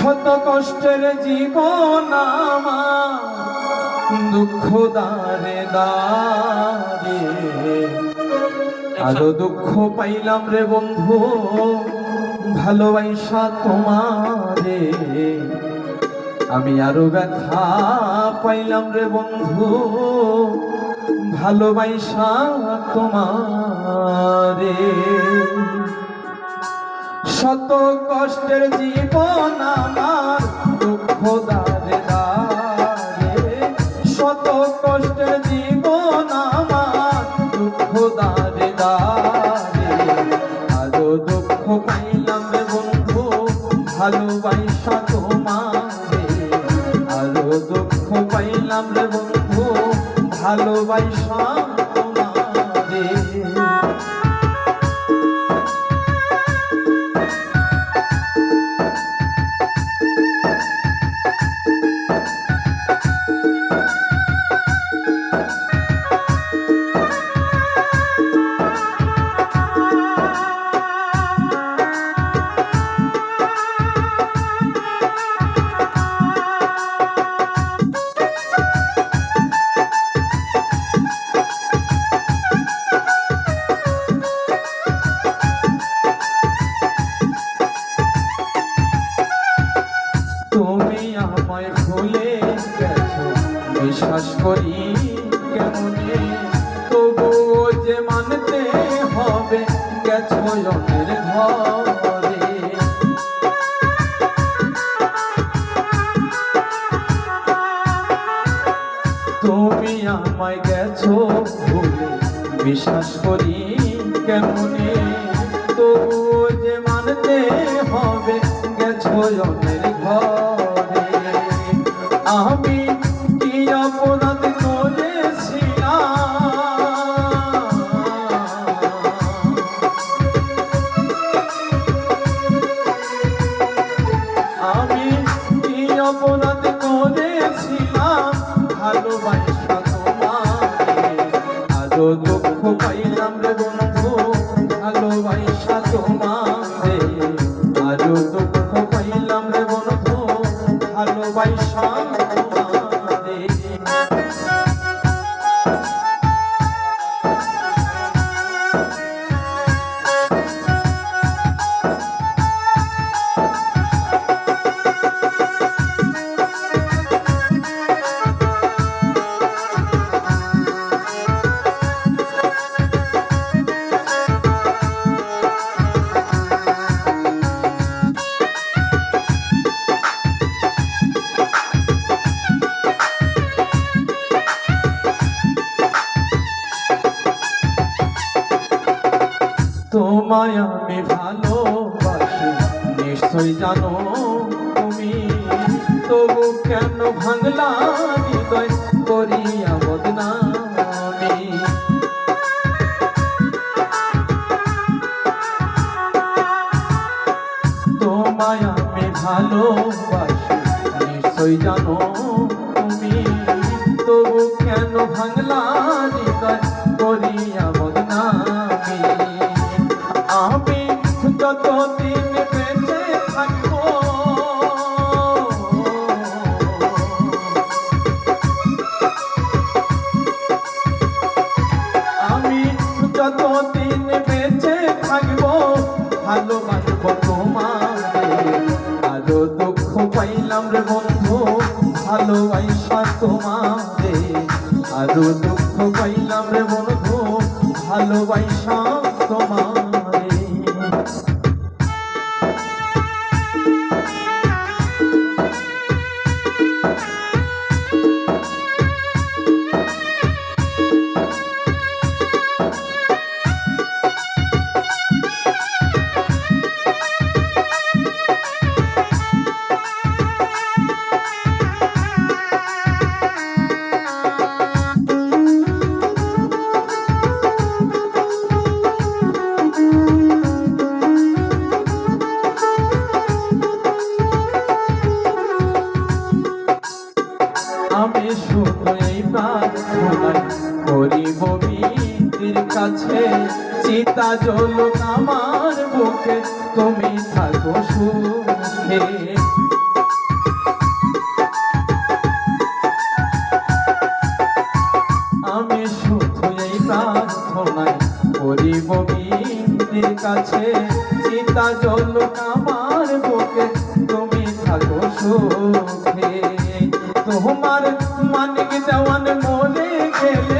শত কষ্টের জীবন আমার দুঃখ দারে দারে আরও দুঃখ পাইলাম রে বন্ধু ভালোবাসা তোমারে। আমি আরও ব্যথা পাইলাম রে বন্ধু ভালোবাসা তোমারে। শত কষ্টের জীবন আমার, দুঃখ দারে দারে। শত কষ্টের জীবন আমার, দুঃখ দারে দারে। আরও দুঃখ পাইলাম রে বন্ধু, ভালোবাসা তোমারে। আরও দুঃখ পাইলাম বন্ধু, ভালোবাসা তোমারে। বিশ্বাস করি, কেমনে? তবুও যে মানতে হবে, গেছো অন্যের ঘরে। তুমি আমায় গেছো ভুলে, বিশ্বাস করি, কেমনে? তবুও যে মানতে হবে, গেছো অন্যের ঘরে। অপরাধ করেছিলাম ভালোবাসা তোমায় আমি ভালোবাসি। নিশ্চয় জানো তুমি, তবু কেন ভাঙলা হৃদয় করিয়া বদনামি? তোমায় আমি ভালোবাসি নিশ্চয় জানো আরও কাছে চিতা জ্বলুক আমার বুকে তুমি থাকো সুখে। আমি শুধু এই প্রার্থনায় করিব বিন্দির কাছে। চিতা জ্বলুক আমার বুকে তুমি থাকো সুখে। তোমার মানিক দেওয়ান মনে গেলে